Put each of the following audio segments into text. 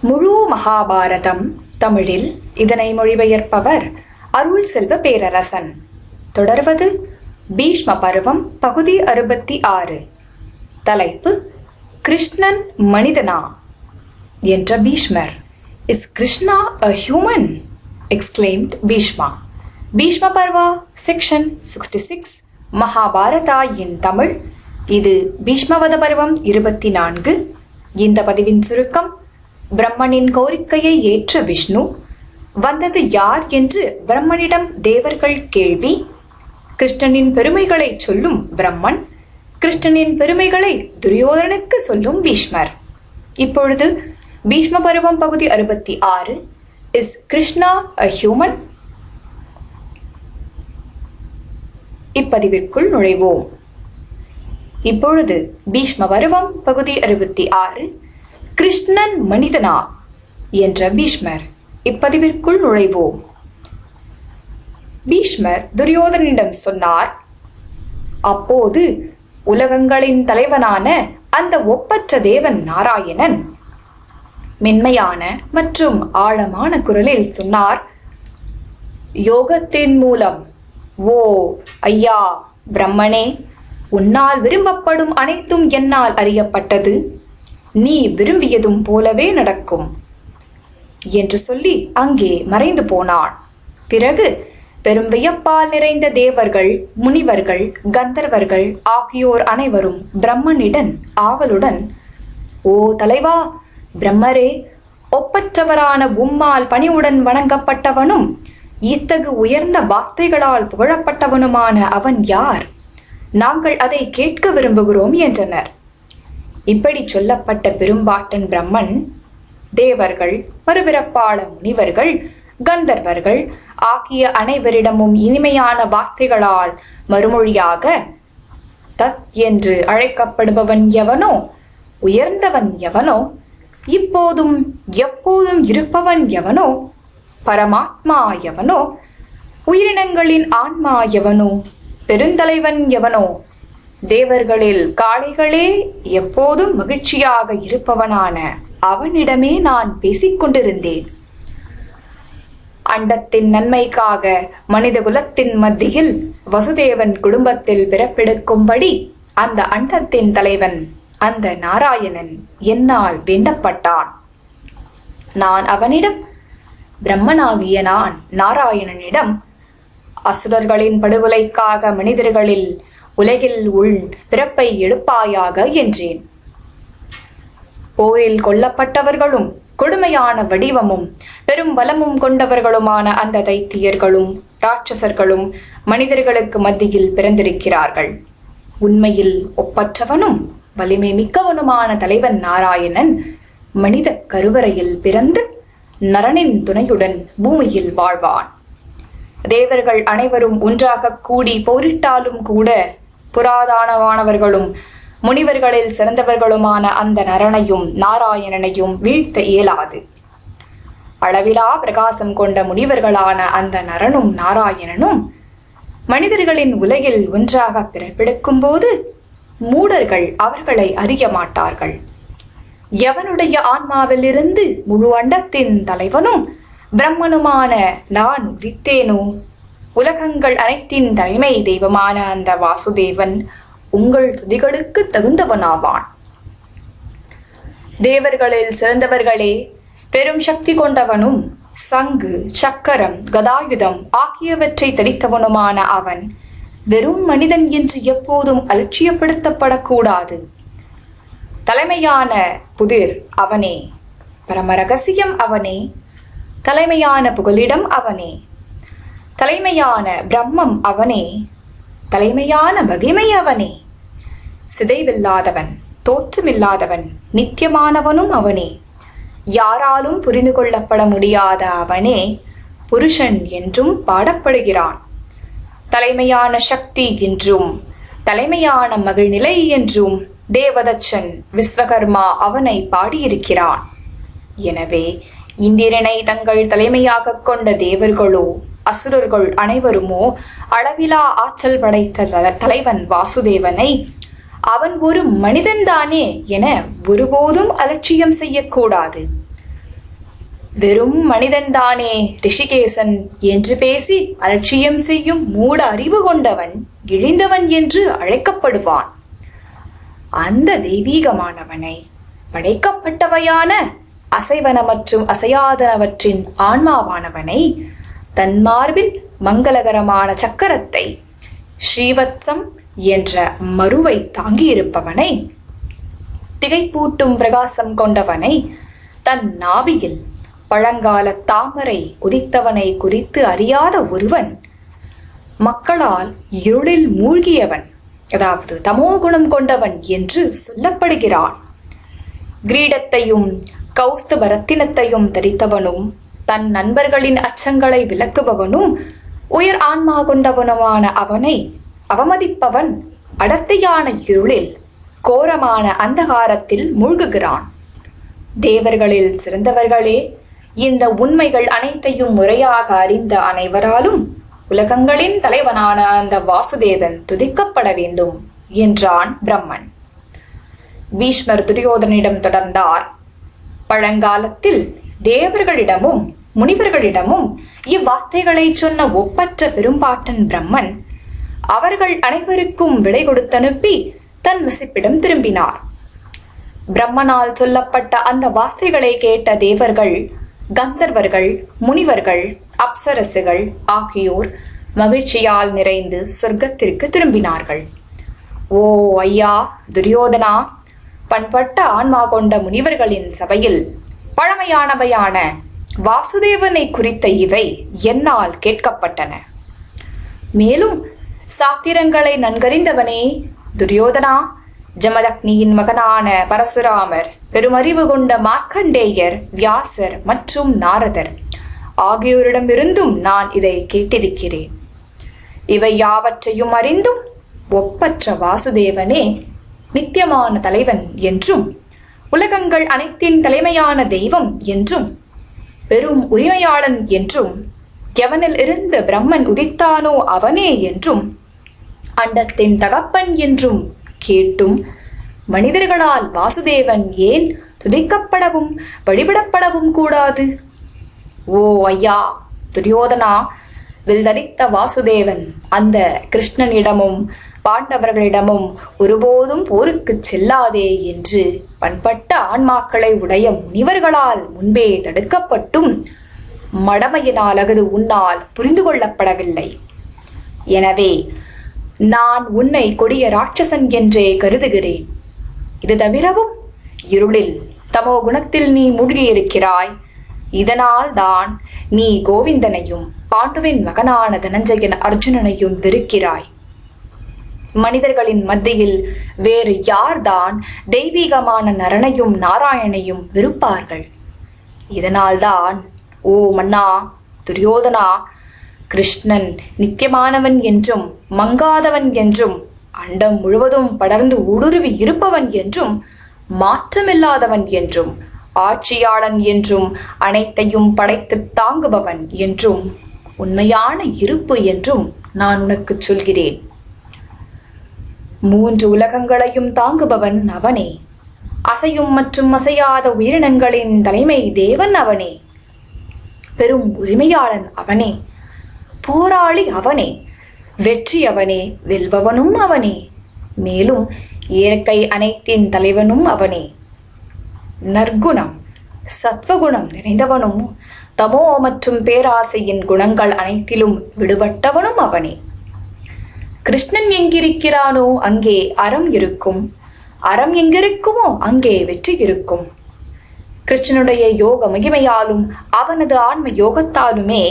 முழு மகாபாரதம் தமிழில் இதனை மொழிபெயர்ப்பவர் அருள் செல்வ பேரரசன். தொடர்வது பீஷ்ம பருவம் பகுதி அறுபத்தி ஆறு. தலைப்பு கிருஷ்ணன் மனிதனா? என்ற Bhishmar. Is Krishna a human exclaimed Bhishma. Bhishma Parva section sixty six Mahabharata in Tamil. இது பீஷ்மவத பருவம் இருபத்தி நான்கு. இந்த பதிவின் சுருக்கம் பிரம்மனின் கோரிக்கையை ஏற்ற விஷ்ணு வந்தது யார்? என்று பிரம்மனிடம் தேவர்கள் கேள்வி. கிருஷ்ணனின் பெருமைகளை சொல்லும் பிரம்மன் கிருஷ்ணனின் பெருமைகளை துரியோதனுக்கு சொல்லும் பீஷ்மர். இப்பொழுது பீஷ்ம பருவம் பகுதி அறுபத்தி ஆறு இஸ் கிருஷ்ணா அ ஹியூமன் இப்பதிவிற்குள் நுழைவோம். இப்பொழுது பீஷ்ம பருவம் பகுதி அறுபத்தி ஆறு கிருஷ்ணன் மனிதனா என்ற பீஷ்மர். இப்பதிவிற்குள் நுழைவோம். பீஷ்மர் துரியோதனிடம் சொன்னார் அப்போது உலகங்களின் தலைவனான அந்த ஒப்பற்ற தேவன் நாராயணன். மென்மையான மற்றும் ஆழமான குரலில் சொன்னார் யோகத்தின் மூலம் ஓ ஐயா பிரம்மனே உன்னால் விரும்பப்படும் அனைத்தும் என்னால் அறியப்பட்டது. நீ விரும்பியதும் போலவே நடக்கும். என்று சொல்லி அங்கே மறைந்து போனான் பிறகு பெரும் வியப்பால் நிறைந்த தேவர்கள் முனிவர்கள் கந்தர்வர்கள் ஆகியோர் அனைவரும் பிரம்மனிடன் ஆவலுடன் ஓ தலைவா பிரம்மரே ஒப்பற்றவரான உம்மால் பணிவுடன் வணங்கப்பட்டவனும் இத்தகு உயர்ந்த வார்த்தைகளால் புகழப்பட்டவனுமான அவன் யார்? நாங்கள் அதை கேட்க விரும்புகிறோம் என்றனர். இப்படி சொல்லப்பட்ட பெரும்பாட்டன் பிரம்மன் தேவர்கள் மறுபிறப்பாள முனிவர்கள் கந்தர்வர்கள் ஆகிய அனைவரிடமும் இனிமையான வார்த்தைகளால் மறுமொழியாக தத் என்று அழைக்கப்படுபவன் எவனோ உயர்ந்தவன் எவனோ இப்போதும் எப்போதும் இருப்பவன் எவனோ பரமாத்மா எவனோ உயிரினங்களின் ஆன்மா எவனோ பெருந்தலைவன் எவனோ தேவர்களில் காளைகளே எப்போதும் மகிழ்ச்சியாக இருப்பவனான அவனிடமே நான் பேசிக்கொண்டிருந்தேன். அண்டத்தின் நன்மைக்காக மனித குலத்தின் மத்தியில் வசுதேவன் குடும்பத்தில் பிறப்பெடுக்கும்படி அந்த அண்டத்தின் தலைவன் அந்த நாராயணன் என்னால் வேண்டப்பட்டான். நான் அவனிடம் பிரம்மனாகிய நான் நாராயணனிடம் அசுரர்களின் படுகொலைக்காக மனிதர்களில் உலகில் உள் பிறப்பை எடுப்பாயாக என்றேன். போரில் கொல்லப்பட்டவர்களும் கொடுமையான வடிவமும் பெரும் பலமும் கொண்டவர்களுமான அந்த தைத்தியர்களும் ராட்சசர்களும் மனிதர்களுக்கு மத்தியில் பிறந்திருக்கிறார்கள். உண்மையில் ஒப்பற்றவனும் வலிமை மிக்கவனுமான தலைவன் நாராயணன் மனித கருவறையில் பிறந்து நரனின் துணையுடன் பூமியில் வாழ்வான். தேவர்கள் அனைவரும் ஒன்றாக கூடி போரிட்டாலும் கூட புராதானவானவர்களும் முனிவர்களில் சிறந்தவர்களுமான அந்த நரனையும் நாராயணனையும் வீழ்த்த இயலாது. அளவிலா பிரகாசம் கொண்ட முனிவர்களான அந்த நரனும் நாராயணனும் மனிதர்களின் உலகில் ஒன்றாக பிறப்பெடுக்கும் போது மூடர்கள் அவர்களை அறிய மாட்டார்கள். எவனுடைய ஆன்மாவிலிருந்து முழு அண்டத்தின் தலைவனும் பிரம்மனுமான நான் உதித்தேனோ உலகங்கள் அனைத்தின் தலைமை தெய்வமான அந்த வாசுதேவன் உங்கள் துதிகளுக்கு தகுந்தவனாவான். தேவர்களில் சிறந்தவர்களே பெரும் சக்தி கொண்டவனும் சங்கு சக்கரம் கதாயுதம் ஆகியவற்றை தரித்தவனுமான அவன் வெறும் மனிதன் என்று எப்போதும் அலட்சியப்படுத்தப்படக்கூடாது. தலைமையான புதிர் அவனே பரம ரகசியம் அவனே தலைமையான புகலிடம் அவனே. தலைமையான பிரம்மம் அவனே. தலைமையான மகிமை அவனே. சிதைவில்லாதவன் தோற்றமில்லாதவன் நித்தியமானவனும் அவனே. யாராலும் புரிந்து கொள்ளப்பட முடியாத அவனே புருஷன் என்றும் பாடப்படுகிறான். தலைமையான சக்தி என்றும் தலைமையான மகிழ்நிலை என்றும் தேவதச்சன் விஸ்வகர்மா அவனை பாடியிருக்கிறான். எனவே இந்திரனை தங்கள் தலைமையாக கொண்ட தேவர்களோ அசுரர்கள் அனைவருமோ அளவிலா ஆற்றல் படைத்த தலைவன் வாசுதேவனை அவன் ஒரு மனிதன்தானே என ஒருபோதும் அலட்சியம் செய்யக்கூடாது. வெறும் மனிதன்தானே ரிஷிகேசன் என்று பேசி அலட்சியம் செய்யும் மூட அறிவு கொண்டவன் இழிந்தவன் என்று அழைக்கப்படுவான். அந்த தெய்வீகமானவனை படைக்கப்பட்டவையான அசைவன மற்றும் அசையாதனவற்றின் ஆன்மாவானவனை தன் மார்பில் மங்களகரமான சக்கரத்தை ஸ்ரீவத்சம் என்ற மருவை தாங்கியிருப்பவனை திகைப்பூட்டும் பிரகாசம் கொண்டவனை தன் நாபியில் பழங்கால தாமரை உதித்தவனை குறித்து அறியாத ஒருவன் மக்களால் இருளில் மூழ்கியவன் அதாவது தமோ குணம் கொண்டவன் என்று சொல்லப்படுகிறான். கிரீடத்தையும் கௌஸ்துப ரத்தினத்தையும் தரித்தவனும் தன் நண்பர்களின் அச்சங்களை விளக்குபவனும் உயர் ஆன்மா கொண்டவனுமான அவனை அவமதிப்பவன் அடர்த்தியான இருளில் கோரமான அந்தகாரத்தில் மூழ்குகிறான். தேவர்களில் சிறந்தவர்களே இந்த உண்மைகள் அனைத்தையும் முறையாக அறிந்த அனைவராலும் உலகங்களின் தலைவனான அந்த வாசுதேவன் துதிக்கப்பட வேண்டும் என்றான் பிரம்மன். பீஷ்மர் துரியோதனிடம் தொடர்ந்தார். பழங்காலத்தில் தேவர்களிடமும் முனிவர்களிடமும் இவ்வார்த்தைகளை சொன்ன ஒப்பற்ற பெரும்பாட்டன் பிரம்மன் அவர்கள் அனைவருக்கும் விடை கொடுத்தனுப்பி தன் வசிப்பிடம் திரும்பினார். பிரம்மனால் சொல்லப்பட்ட அந்த வார்த்தைகளை கேட்ட தேவர்கள் கந்தர்வர்கள் முனிவர்கள் அப்சரசுகள் ஆகியோர் மகிழ்ச்சியால் நிறைந்து சொர்க்கத்திற்கு திரும்பினார்கள். ஓ ஐயா துரியோதனா பண்பட்ட ஆன்மா கொண்ட முனிவர்களின் சபையில் பழமையானவையான வாசுதேவனை குறித்த இவை என்னால் கேட்கப்பட்டன. மேலும் சாத்திரங்களை நன்கறிந்தவனே துரியோதனா ஜமதக்னியின் மகனான பரசுராமர் பெருமறிவு கொண்ட மார்க்கண்டேயர் வியாசர் மற்றும் நாரதர் ஆகியோரிடமிருந்தும் நான் இதை கேட்டிருக்கிறேன். இவை யாவற்றையும் அறிந்தும் ஒப்பற்ற வாசுதேவனே நித்தியமான தலைவன் என்றும் உலகங்கள் அனைத்தின் தலைமையான தெய்வம் என்றும் பெரும் உரிமையாளன் என்றும் எவனில் இருந்து பிரம்மன் உதித்தானோ அவனே என்றும் அண்டத்தின் தகப்பன் என்றும் கேட்டும். மனிதர்களால் வாசுதேவன் ஏன் துதிக்கப்படவும் வழிபடப்படவும் கூடாது? ஓ ஐயா துரியோதனா வில்தரித்த வாசுதேவன் அந்த கிருஷ்ணனிடமும் பாண்டவர்களிடமும் ஒருபோதும் போருக்கு செல்லாதே என்று பண்பட்ட ஆன்மாக்களை உடைய முனிவர்களால் முன்பே தடுக்கப்பட்டும் மடமையினால் அகது உன்னால் புரிந்து கொள்ளப்படவில்லை. எனவே நான் உன்னை கொடிய ராட்சசன் என்றே கருதுகிறேன். இது தவிரவும் இருளில் தமோ குணத்தில் நீ மூழ்கியிருக்கிறாய். இதனால் தான் நீ கோவிந்தனையும் பாண்டுவின் மகனான தனஞ்சயன் அர்ஜுனனையும் வெறுக்கிறாய். மனிதர்களின் மத்தியில் வேறு யார்தான் தெய்வீகமான நரனையும் நாராயணையும் விருப்பார்கள்? இதனால்தான் ஓ மன்னா துரியோதனா கிருஷ்ணன் நித்தியமானவன் என்றும் மங்காதவன் என்றும் அண்டம் முழுவதும் படர்ந்து ஊடுருவி இருப்பவன் என்றும் மாற்றமில்லாதவன் என்றும் ஆட்சியாளன் என்றும் அனைத்தையும் படைத்து தாங்குபவன் என்றும் உண்மையான இருப்பு என்றும் நான் உனக்கு சொல்கிறேன். மூன்று உலகங்களையும் தாங்குபவன் அவனே. அசையும் மற்றும் அசையாத உயிரினங்களின் தலைமை தேவன் அவனே. பெரும் உரிமையாளன் அவனே. போராளி அவனே. வெற்றி அவனே. வெல்பவனும் அவனே. மேலும் இயற்கை அனைத்தின் தலைவனும் அவனே. நற்குணம் சத்வகுணம் நிறைந்தவனும் தமோ மற்றும் பேராசையின் குணங்கள் அனைத்திலும் விடுபட்டவனும் அவனே. கிருஷ்ணன் எங்கிருக்கிறானோ அங்கே அறம் இருக்கும். அறம் எங்கிருக்குமோ அங்கே வெற்றி இருக்கும். கிருஷ்ணனுடைய யோக மகிமையாலும் அவனது ஆன்ம யோகத்தாலுமே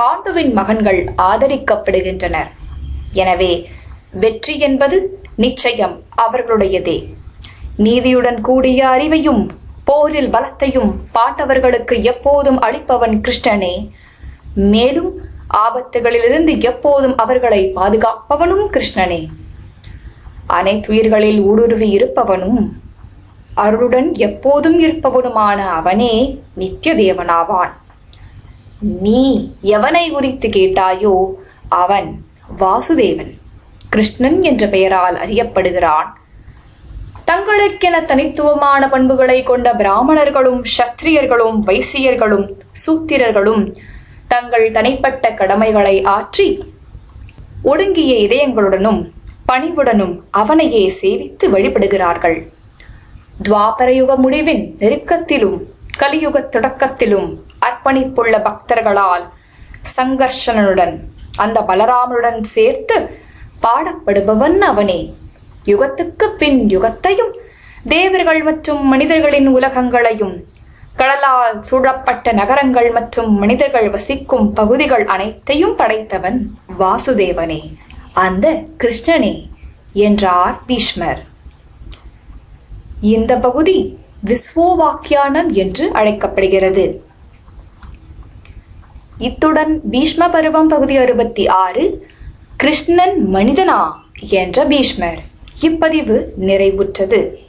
பாண்டுவின் மகன்கள் ஆதரிக்கப்படுகின்றனர் எனவே வெற்றி என்பது நிச்சயம் அவர்களுடையதே. நீதியுடன் கூடிய அறிவையும் போரில் பலத்தையும் பாண்டவர்களுக்கு எப்போதும் அளிப்பவன் கிருஷ்ணனே. மேலும் ஆபத்துகளிலிருந்து எப்போதும் அவர்களை பாதுகாப்பவனும் கிருஷ்ணனே. அனைத்துயிர்களில் ஊடுருவி இருப்பவனும் அருளுடன் எப்போதும் இருப்பவனுமான அவனே நித்திய தேவனாவான் நீ எவனை குறித்து கேட்டாயோ அவன் வாசுதேவன். கிருஷ்ணன் என்ற பெயரால் அறியப்படுகிறான். தங்களுக்கென தனித்துவமான பண்புகளை கொண்ட பிராமணர்களும் சத்திரியர்களும் வைசியர்களும் சூத்திரர்களும் தங்கள் தனிப்பட்ட கடமைகளை ஆற்றி ஒடுங்கிய இதயங்களுடனும் பணிவுடனும் அவனையே சேவித்து வழிபடுகிறார்கள். துவாபரயுக முடிவின் நெருக்கத்திலும் கலியுக தொடக்கத்திலும் அர்ப்பணிப்புள்ள பக்தர்களால் சங்கர்ஷனனுடன் அந்த பலராமனுடன் சேர்த்து பாடப்படுபவன் அவனே. யுகத்துக்கு பின் யுகத்தையும் தேவர்கள் மற்றும் மனிதர்களின் உலகங்களையும் கடலால் சூழப்பட்ட நகரங்கள் மற்றும் மனிதர்கள் வசிக்கும் பகுதிகள் அனைத்தையும் படைத்தவன் வாசுதேவனே. அந்த கிருஷ்ணனே என்றார் பீஷ்மர். இந்த பகுதி விஸ்வோவாக்கியானம் என்று அழைக்கப்படுகிறது. இத்துடன் பீஷ்ம பருவம் பகுதி அறுபத்தி ஆறு கிருஷ்ணன் மனிதனா? என்ற பீஷ்மர். இப்பதிவு நிறைவுற்றது.